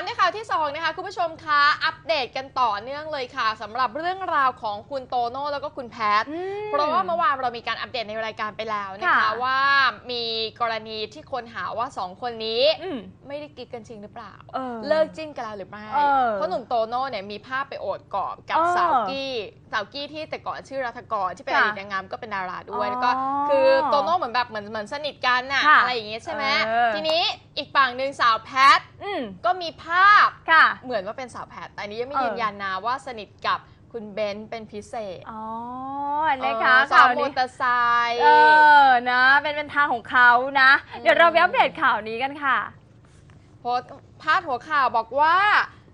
ามในข่าวที่สองนะคะคุณผู้ชมคะอัปเดตกันต่อเนื่องเลยค่ะสำหรับเรื่องราวของคุณโตโน่แล้วก็คุณแพทเพราะว่าเมื่อวานเรามีการอัปเดตในรายการไปแล้วนะคะค่ะว่ามีกรณีที่คนหาว่าสองคนนี้อืมไม่ได้กิ๊กกันจริงหรือเปล่าออเลิกจิ้นกันแล้วหรือไม่เออเพราะหนุ่มโตโน่เนี่ยมีภาพไปโอบกอดกับเออสาวกี้สาวกี้ที่แต่ก่อนชื่อรัฐกรที่เป็นอค่ะดีตนางงามก็เป็นดาราด้วยอ๋อแล้วก็คือโตโน่เหมือนแบบเหมือนเหมือนสนิทกันน่ะค่ะอะไรอย่างเงี้ยใช่ไหมเออทีนี้อีกฝั่งหนึ่งสาวแพทอืมก็มีภาพค่ะ เหมือนว่าเป็นสาวแพทแต่อันนี้ยังไม่เออยืนยันนะว่าสนิทกับคุณเบนซ์เป็นพิเศษอ๋อนะคะเออสาข่าววมอนี้เตอร์ไซค์เออนะ เป็นเป็นทางของเขานะอืมเดี๋ยวเราไปอัปเดตข่าวนี้กันค่ะโพสต์พาดหัวข่าวบอกว่า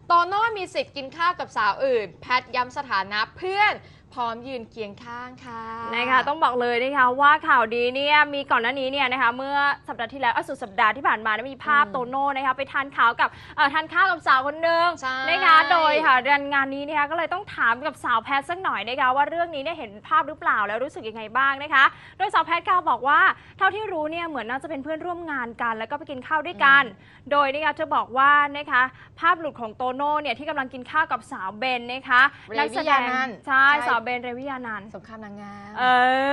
โตโน่มีสิทธิ์กินข้าวกับสาวอื่น แพทย้ำสถานะเพื่อน พร้อมยืนเคียงข้างค่ะนะคะต้องบอกเลยนะคะว่าข่าวดีเนี่ยมีก่อนหน้านี้เนี่ยนะคะเมื่อสัปดาห์ที่แล้วอะสุดสัปดาห์ที่ผ่านมาเนี่ยมีภาพอืมโตโน่นะคะไปทานข้าวกับเอ่อทานข้าวกับสาวคนหนึ่งใช่นะคะโดยค่ะเดือนงานนี้นะคะก็เลยต้องถามกับสาวแพทสักหน่อยนะคะว่าเรื่องนี้เนี่ยเห็นภาพหรือเปล่าแล้วรู้สึกยังไงบ้างนะคะ โดยสาวแพทกาวบอกว่าเท่าที่รู้เนี่ยเหมือนน่าจะเป็นเพื่อนร่วมงานกัน แล้วก็ไปกินข้าวด้วยกัน โดยนะคะเธอบอกว่านะคะภาพหลุดของโตโน่เนี่ยที่กำลังกินข้าวกับสาวเบนนะคะเรนักแสวิดยางนันท์ใช่ใช่สาวเบนเรวิยานันท์สงครามนางงามเอ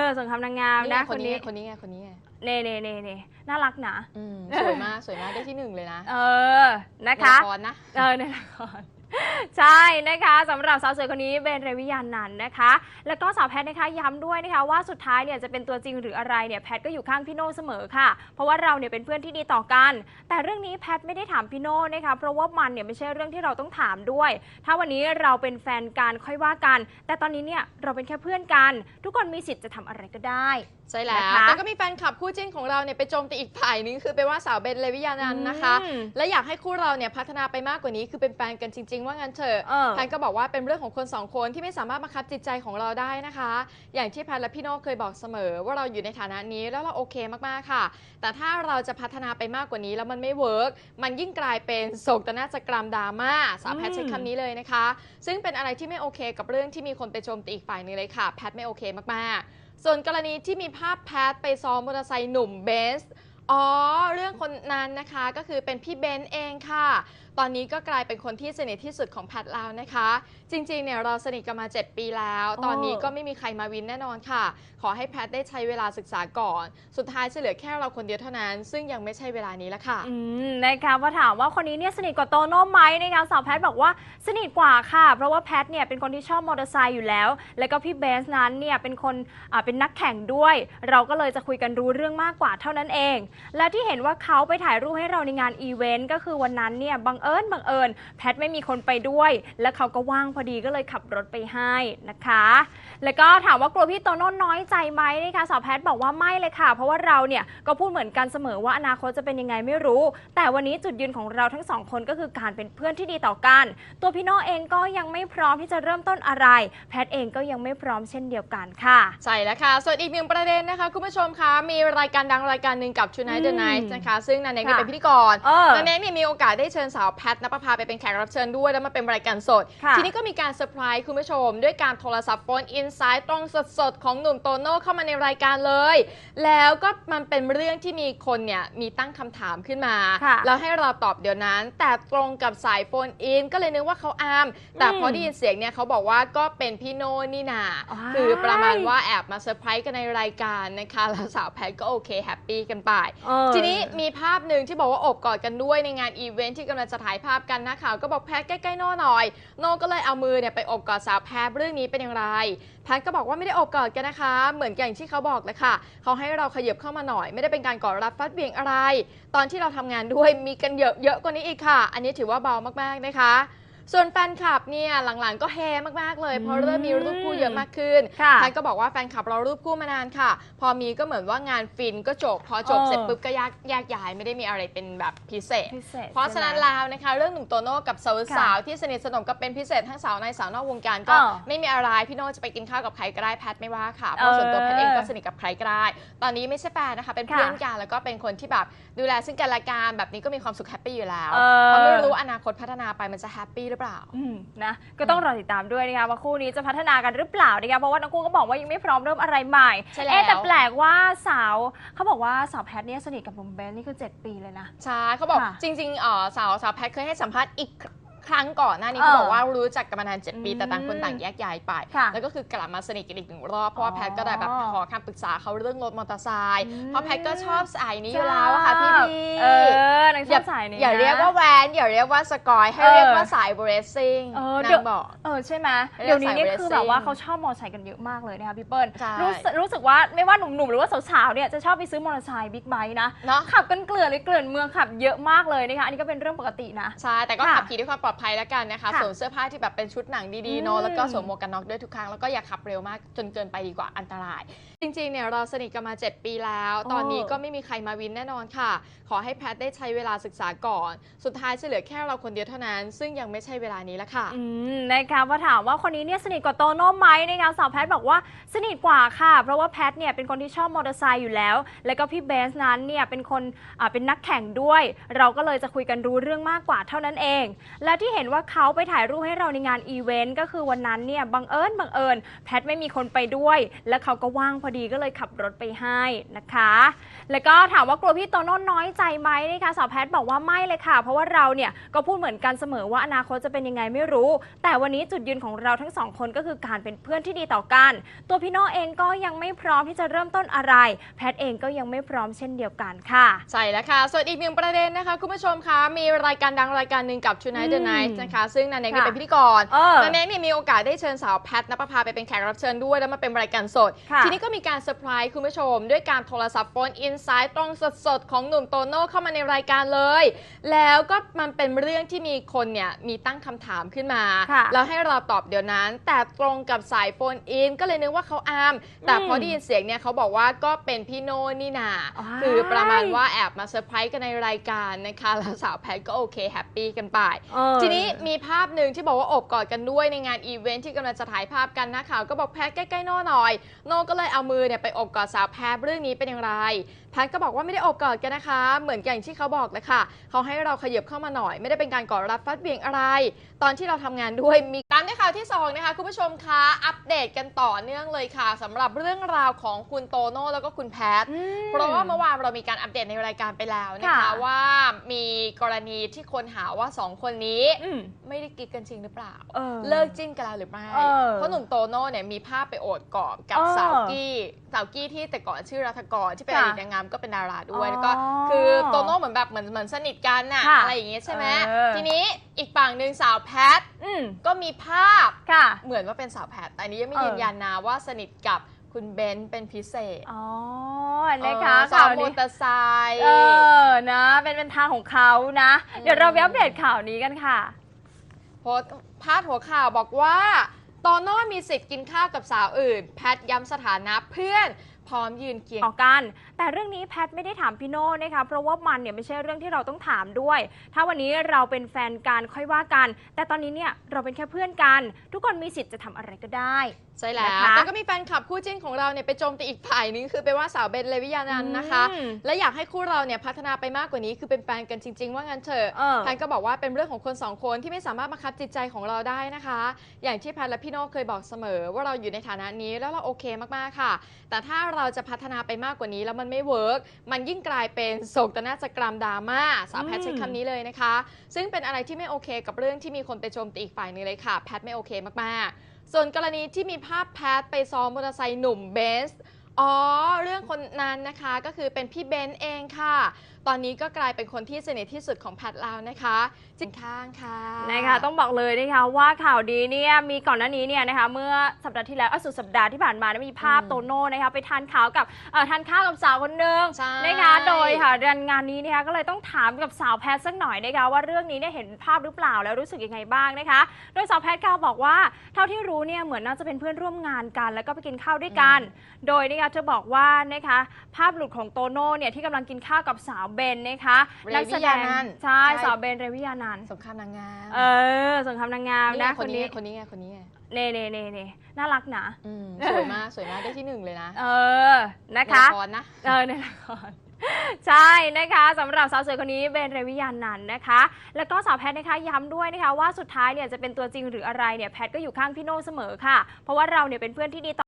อสงครามนางงามนี่ไงนะคนนี้ไงคนนี้ไงคนนี้ไงเน่เน่เน่เน่น่ารักนะอืมสวยมากสวยมากได้ที่หนึ่งเลยนะ เออนะคะในลรนะเออในละคร ใช่นะคะสำหรับสาวสวยคนนี้เบนเรวิยานันท์นะคะ แล้วก็สาวแพทย์นะคะย้ำด้วยนะคะ ว่าสุดท้ายเนี่ยจะเป็นตัวจริงหรืออะไรเนี่ยแพทย์ก็อยู่ข้างพี่โน่เสมอค่ะ เพราะว่าเราเนี่ยเป็นเพื่อนที่ดีต่อกัน แต่เรื่องนี้แพทย์ไม่ได้ถามพี่โน่นะคะเพราะว่ามันเนี่ยไม่ใช่เรื่องที่เราต้องถามด้วย ถ้าวันนี้เราเป็นแฟนกันค่อยว่ากัน แต่ตอนนี้เนี่ยเราเป็นแค่เพื่อนกัน ทุกคนมีสิทธิ์จะทำอะไรก็ได้ใช่แล้ว นะคะแต่ก็มีแฟนคลับคู่จิ้นของเราเนี่ยไปโจมตีอีกฝ่ายนึงคือไปว่าสาวเบนเลวิยานันท์นะคะ อืมและอยากให้คู่เราเนี่ยพัฒนาไปมากกว่านี้คือเป็นแฟนกันจริง ๆ ว่างั้นเถอะเออ แพนก็บอกว่าเป็นเรื่องของคนสองคนที่ไม่สามารถบังคับจิตใจของเราได้นะคะ อย่างที่แพนและพี่โน่เคยบอกเสมอ ว่าเราอยู่ในฐานะนี้แล้วเราโอเคมากๆค่ะ แต่ถ้าเราจะพัฒนาไปมากกว่านี้แล้วมันไม่เวิร์กมันยิ่งกลายเป็นโศกนาฏกรรมดราม่าสาวแพทใช้คำนี้เลยนะคะ ซึ่งเป็นอะไรที่ไม่โอเคกับเรื่องที่มีคนไปโจมตีอีกฝ่ายหนึงเลยค่ะ แพทไม่โอเคมากๆ ส่วนกรณีที่มีภาพแพทไปซ้อมมอเตอร์ไซค์หนุ่มเบนซ์อ๋อ เรื่องคนนั้นนะคะก็คือเป็นพี่เบนซ์เองค่ะตอนนี้ก็กลายเป็นคนที่สนิทที่สุดของแพทแล้วนะคะ จริงๆเนี่ยเราสนิทกันมา 7 ปีแล้ว ตอนนี้ก็ไม่มีใครมาวินแน่นอนค่ะ ขอให้แพทได้ใช้เวลาศึกษาก่อน สุดท้ายจะเหลือแค่เราคนเดียวเท่านั้น ซึ่งยังไม่ใช่เวลานี้ละค่ะอืมนะคะพอถามว่าคนนี้เนี่ยสนิทกว่าโตโน่ไหมนะคะสาวแพทบอกว่าสนิทกว่าค่ะ เพราะว่าแพทเนี่ยเป็นคนที่ชอบมอเตอร์ไซค์อยู่แล้ว แล้วก็พี่เบนซ์นั้นเนี่ยเป็นคนอ่าเป็นนักแข่งด้วย เราก็เลยจะคุยกันรู้เรื่องมากกว่าเท่านั้นเอง และที่เห็นว่าเขาไปถ่ายรูปให้เราในงานอีเวนต์ก็คือวันนั้นเนี่ยบังเอิญบังเอิญแพทไม่มีคนไปด้วย แล้วเขาก็ว่างพอดีก็เลยขับรถไปให้นะคะ แล้วก็ถามว่ากลัวพี่โตโน่น้อยใจไหมนะคะสาวแพทบอกว่าไม่เลยค่ะ เพราะว่าเราเนี่ยก็พูดเหมือนกันเสมอว่าอนาคตจะเป็นยังไงไม่รู้ แต่วันนี้จุดยืนของเราทั้งสองคนก็คือการเป็นเพื่อนที่ดีต่อกัน ตัวพี่โน่เองก็ยังไม่พร้อมที่จะเริ่มต้นอะไร แพทเองก็ยังไม่พร้อมเช่นเดียวกันค่ะ ใช่แล้วค่ะ ส่วนอีกหนึ่งประเด็นนะคะ คุณผู้ชมคะมีรายการดังรายการหนึ่งกับ Tonight the อืม Night นะคะ ซึ่งนันเองก็ค่ะเป็นพิธีกรเออนันเองเนี่ยมีโอกาสได้เชิญสาวแพทนปภาไปเป็นแขกรับเชิญด้วย แล้วมาเป็นรายการสดค่ะทีนี้ก็มีการเซอร์ไพรส์คุณผู้ชม ด้วยการโทรศัพท์โฟนอินไซต์ตรงสดๆ ของหนุ่มโตโน่เข้ามาในรายการเลย แล้วก็มันเป็นเรื่องที่มีคนเนี่ยมีตั้งคำถามขึ้นมาค่ะแล้วให้เราตอบเดี๋ยวนั้น แต่ตรงกับสายโฟนอินก็เลยนึกว่าเขาอาม แต่พอได้ยินเสียงเนี่ยเขาบอกว่าก็เป็นพี่โน่นี่นาว้ายคือประมาณว่าแอบมาเซอร์ไพรส์กันในรายการนะคะแล้วสาวแพทก็โอเคแฮปปี้กันไปเออทีนี้มีภาพหนึ่งที่บอกว่าโอบกอดกันด้วยในงานอีเวนท์ที่กำลังจะถ่ายภาพกันนะข่าวก็บอกแพทใกล้ๆโน่หน่อย โน่ก็เลยเอามือเนี่ยไปอบกอดสาวแพทเรื่องนี้เป็นอย่างไร แพทก็บอกว่าไม่ได้อบกอดกันนะคะ เหมือนอย่างที่เขาบอกเลยค่ะเขาให้เราขยับเข้ามาหน่อย ไม่ได้เป็นการกอดรับฟัดเบี่ยงอะไร ตอนที่เราทำงานด้วยมีกันเยอะเยอะกว่านี้อีกค่ะ อันนี้ถือว่าเบามากๆนะคะ ส่วนแฟนคลับเนี่ยหลังๆก็แฮมากๆเลย เพราะเริ่มมีรูปคู่เยอะมากขึ้นค่ะแพทก็บอกว่าแฟนคลับเรารูปคู่มานานค่ะ พอมีก็เหมือนว่างานฟินก็จบ พอจบเออเสร็จปุ๊บก็แยกแยกย้ายไม่ได้มีอะไรเป็นแบบพิเศษ พิเศษเพราะฉะนั้นใช่ไหมแล้วนะคะ เรื่องหนุ่มโตโน่กับสาวค่ะสาวที่สนิทสนมกับเป็นพิเศษทั้งสาวในสาวนอกวงการก็เออไม่มีอะไรพี่โน่จะไปกินข้าวกับใครก็ได้แพทไม่ว่าค่ะเพราะส่วนตัวแพทเองก็สนิทกับใครก็ได้ตอนนี้ไม่ใช่แฟนนะคะเป็นเพื่อนค่ะกันแล้วก็เป็นคนที่แบบดูแลซึ่งกันและกันแบบนี้ก็มีความสุขแฮปปี้อยู่แล้วเออเพราะไม่รู้อนาคตพัฒนาไปมันจะแฮปปี้หรือหรือเปล่าอืมนะก็ต้องรอติดตามด้วยนะคะว่าคู่นี้จะพัฒนากันหรือเปล่านะคะเพราะว่าทั้งคู่ก็บอกว่ายังไม่พร้อมเริ่มอะไรใหม่ใช่แล้วเอ๊ะแต่แปลกว่าสาวเขาบอกว่าสาวแพทเนี่ยสนิทกับหนุ่มเบนนี่คือ 7 ปีเลยนะใช่เขาบอกค่ะจริงๆเอ่อสาวสาวแพทเคยให้สัมภาษณ์อีก ครั้งก่อนหน้านี้เออเขาบอกว่ารู้จักกันมานาน7ปีอืมแต่ต่างคนต่างแยกย้ายไปค่ะแล้วก็คือกลับมาสนิทกันอีกหนึ่งรอบเพราะว่าอ๋อแพทก็ได้แบบขอคำปรึกษาเขาเรื่องรถมอเตอร์ไซค์อืมเพราะแพทก็ชอบสายนี้อยู่แล้วอะค่ะพี่พีเออนางชอบสายนี้อย่านะเรียกว่าแวนอย่าเรียกว่าสกอยให้เออเรียกว่าสายเรซซิ่งเออนาเดี๋ยวงบอกเออใช่ไหมเรียกเดี๋ยวนี้นี่สายคือ racing แบบว่าเขาชอบมอเตอร์ไซค์กันเยอะมากเลยนะคะพี่เปิ้ลใช่รู้สึกรู้สึกว่าไม่ว่าหนุ่มๆหรือว่าสาวๆเนี่ยจะชอบไปซื้อมอเตอร์ไซค์บิ๊กไบค์นะเนาะขับกันเกลื่อนเลยเกลื่อนเมืองขับเยอะมากเลยนะคะอันนี้ก็เป็นเรื่องปกตินะใช่แต่ก็ค่ะขับขี่ด้วยความปลอดภัยแล้วกันนะคะค่ะ สวมเสื้อผ้าที่แบบเป็นชุดหนังดีอืๆมเนาะแล้วก็สวมหมวกกันน็อกด้วยทุกครั้งแล้วก็อย่าขับเร็วมากจนเกินไปดีกว่าอันตราย จริงๆเนี่ยเราสนิทกันมา 7 ปีแล้วโอ้ตอนนี้ก็ไม่มีใครมาวินแน่นอนค่ะ ขอให้แพทย์ได้ใช้เวลาศึกษาก่อน สุดท้ายจะเหลือแค่เราคนเดียวเท่านั้น ซึ่งยังไม่ใช่เวลานี้แล้วค่ะ อืมนะคะพอถามว่าคนนี้เนี่ยสนิทกว่าโตโน่ไหมนะคะสาวแพทบอกว่าสนิทกว่าค่ะ เพราะว่าแพทเนี่ยเป็นคนที่ชอบมอเตอร์ไซค์อยู่แล้ว แล้วก็พี่เบนซ์นั้นเนี่ยเป็นคนอ่าเป็นนักแข่งด้วย เราก็เลยจะคุยกันรู้เรื่องมากกว่าเท่านั้นเอง และที่เห็นว่าเขาไปถ่ายรูปให้เราในงานอีเวนต์ก็คือวันนั้นเนี่ยบังเอิญบังเอิญแพทไม่มีคนไปด้วย และเขาก็ว่างพอดีก็เลยขับรถไปให้นะคะ แล้วก็ถามว่ากลัวพี่โตโน่น้อยใจไหมนะคะสาวแพทบอกว่าไม่เลยค่ะ เพราะว่าเราเนี่ยก็พูดเหมือนกันเสมอว่าอนาคตจะเป็นยังไงไม่รู้ แต่วันนี้จุดยืนของเราทั้งสองคนก็คือการเป็นเพื่อนที่ดีต่อกัน ตัวพี่โน่เองก็ยังไม่พร้อมที่จะเริ่มต้นอะไร แพทเองก็ยังไม่พร้อมเช่นเดียวกันค่ะ ใช่แล้วค่ะ ส่วนอีกหนึ่งประเด็นนะคะ คุณผู้ชมคะ มีรายการดังรายการหนึ่งกับ Tonight the อืม Night นะคะ ซึ่งนันเน็กเนี่ยค่ะเป็นพิธีกรเออนันเน็กเนี่ยมีโอกาสได้เชิญสาวแพทนปภาไปเป็นแขกรับเชิญด้วยแล้วมาเป็นรายการสดค่ะทีนี้ก็มีการเซอร์ไพรส์คุณผู้ชม ด้วยการโทรศัพท์โฟนอินไซต์ตรงสดๆ ของหนุ่มโตโน่เข้ามาในรายการเลย แล้วก็มันเป็นเรื่องที่มีคนเนี่ยมีตั้งคำถามขึ้นมา ค่ะแล้วให้เราตอบเดี๋ยวนั้น แต่ตรงกับสายโฟนอินก็เลยนึกว่าเขาอาม แต่พอได้ยินเสียงเนี่ยเขาบอกว่าก็เป็นพี่โน่นี่นาว้าย คือประมาณว่าแอบมาเซอร์ไพรส์กันในรายการนะคะแล้วสาวแพทก็โอเคแฮปปี้กันไป เออ ทีนี้มีภาพหนึ่งที่บอกว่าโอบกอดกันด้วยในงานอีเวนท์ที่กำลังจะถ่ายภาพกันนะข่าวก็บอกแพทใกล้ๆโน่หน่อย โน่ก็เลยเอามือเนี่ยไปโอบกอดสาวแพทเรื่องนี้เป็นอย่างไรแพทก็บอกว่าไม่ได้โอบกอดกันนะคะ เหมือนอย่างที่เขาบอกเลยค่ะ เขาให้เราขยับเข้ามาหน่อย ไม่ได้เป็นการกอดรับฟัดเบี่ยงอะไร ตอนที่เราทำงานด้วยมีตามด้วยข่าวที่สองนะคะคุณผู้ชมคะอัปเดตกันต่อเนื่องเลยค่ะสำหรับเรื่องราวของคุณโตโน่แล้วก็คุณแพทอืมเพราะว่าเมื่อวานเรามีการอัปเดตในรายการไปแล้วนะคะค่ะว่ามีกรณีที่คนหาว่าสองคนนี้อืมไม่ได้กิ๊กกันจริงหรือเปล่าออเลิกจิ้นกันแล้วหรือไม่เออเพราะหนุ่มโตโน่เนี่ยมีภาพไปโอบกอดกับเออสาวกี้ สาวกี้ที่แต่ก่อนชื่อรัฐกรที่เป็นอค่ะดีตนางงามก็เป็นดาราด้วยอ๋อแล้วก็คือโตโน่เหมือนแบบเหมือนเหมือนสนิทกันน่ะค่ะอะไรอย่างเงี้ยใช่ไหมเออ ทีนี้อีกฝั่งหนึ่งสาวแพทอืมก็มีภาพค่ะ เหมือนว่าเป็นสาวแพทแต่อันนี้ยังไม่เออ ยืนยันนะว่าสนิทกับคุณเบนซ์เป็นพิเศษอ๋อนะคะเออสาวข่าวมอนี้ เตอร์ไซค์ เออ นะ เป็นเป็นทางของเขานะอืมเดี๋ยวเราไปอัปเดตข่าวนี้กันค่ะ โพสต์พาดหัวข่าวบอกว่า โตโน่มีสิทธิ์กินข้าวกับสาวอื่น แพทย้ำสถานะเพื่อน พร้อมยืนเคียงต่อกัน แต่เรื่องนี้แพทไม่ได้ถามพี่โน่นะคะเพราะว่ามันเนี่ยไม่ใช่เรื่องที่เราต้องถามด้วย ถ้าวันนี้เราเป็นแฟนกันค่อยว่ากัน แต่ตอนนี้เนี่ยเราเป็นแค่เพื่อนกัน ทุกคนมีสิทธิ์จะทำอะไรก็ได้ ใช่แล้วนะคะแต่ก็มีแฟนคลับคู่จิ้นของเราเนี่ยไปโจมตีอีกฝ่ายนึงคือไปว่าสาวเบนเลวิยานันท์นะคะอืมและอยากให้คู่เราเนี่ยพัฒนาไปมากกว่านี้คือเป็นแฟนกันจริง ๆ ว่างั้นเถอะเออแพนก็บอกว่าเป็นเรื่องของคนสองคนที่ไม่สามารถบังคับจิตใจของเราได้นะคะ อย่างที่แพนและพี่โน่เคยบอกเสมอ ว่าเราอยู่ในฐานะนี้แล้วเราโอเคมากๆค่ะ แต่ถ้าเราจะพัฒนาไปมากกว่านี้แล้วมันไม่เวิร์กมันยิ่งกลายเป็นโศกนาฏกรรมดราม่าสาวแพทใช้คำนี้เลยนะคะ ซึ่งเป็นอะไรที่ไม่โอเคกับเรื่องที่มีคนไปโจมตีอีกฝ่ายนึงเลยค่ะ แพทไม่โอเคมากๆ ส่วนกรณีที่มีภาพแพทไปซ้อมมอเตอร์ไซค์หนุ่มเบนซ์ อ๋อ เรื่องคนนั้นนะคะก็คือเป็นพี่เบนซ์เองค่ะ ตอนนี้ก็กลายเป็นคนที่สนิทที่สุดของแพทแล้วนะคะจิงข้างค่ะ นะคะต้องบอกเลยนะคะว่าข่าวดีเนี่ยมีก่อนหน้านี้เนี่ยนะคะเมื่อสัปดาห์ที่แล้วอะสุดสัปดาห์ที่ผ่านมาเนี่ยมีภาพอืมโตโน่นะคะไปทานข้าวกับเอ่อทานข้าวกับสาวคนหนึ่งใช่นะคะโดยค่ะเดือนงานนี้นะคะก็เลยต้องถามกับสาวแพทสักหน่อยนะคะว่าเรื่องนี้เนี่ยเห็นภาพหรือเปล่าแล้วรู้สึกยังไงบ้างนะคะ โดยสาวแพทกาวบอกว่าเท่าที่รู้เนี่ยเหมือนน่าจะเป็นเพื่อนร่วมงานกัน แล้วก็ไปกินข้าวด้วยกัน โดยนะคะเธอบอกว่านะคะภาพหลุดของโตโน่เนี่ยที่กำลังกินข้าวกับสาวเบนนะคะเรนักแสวิดยางนันท์ใช่ใช่ สาวเบนเรวิยานันท์สงครามนางงามเออสงครามนางงามนี่ไงนะคคนนนี้นี้คนนี้ไงคนนี้ไงเน่เน่เน่เน่น่ารักนะ อืมสวยมากสวยมากได้ที่หนึ่งเลยนะเออนะคะในละครนะ เออในละคร ใช่นะคะสำหรับสาวสวยคนนี้เบนเรวิยานันท์นะคะ แล้วก็สาวแพทย์นะคะย้ำด้วยนะคะว่าสุดท้ายเนี่ยจะเป็นตัวจริงหรืออะไรเนี่ยแพทย์ก็อยู่ข้างพี่โน่เสมอค่ะ เพราะว่าเราเนี่ยเป็นเพื่อนที่ดีต่อ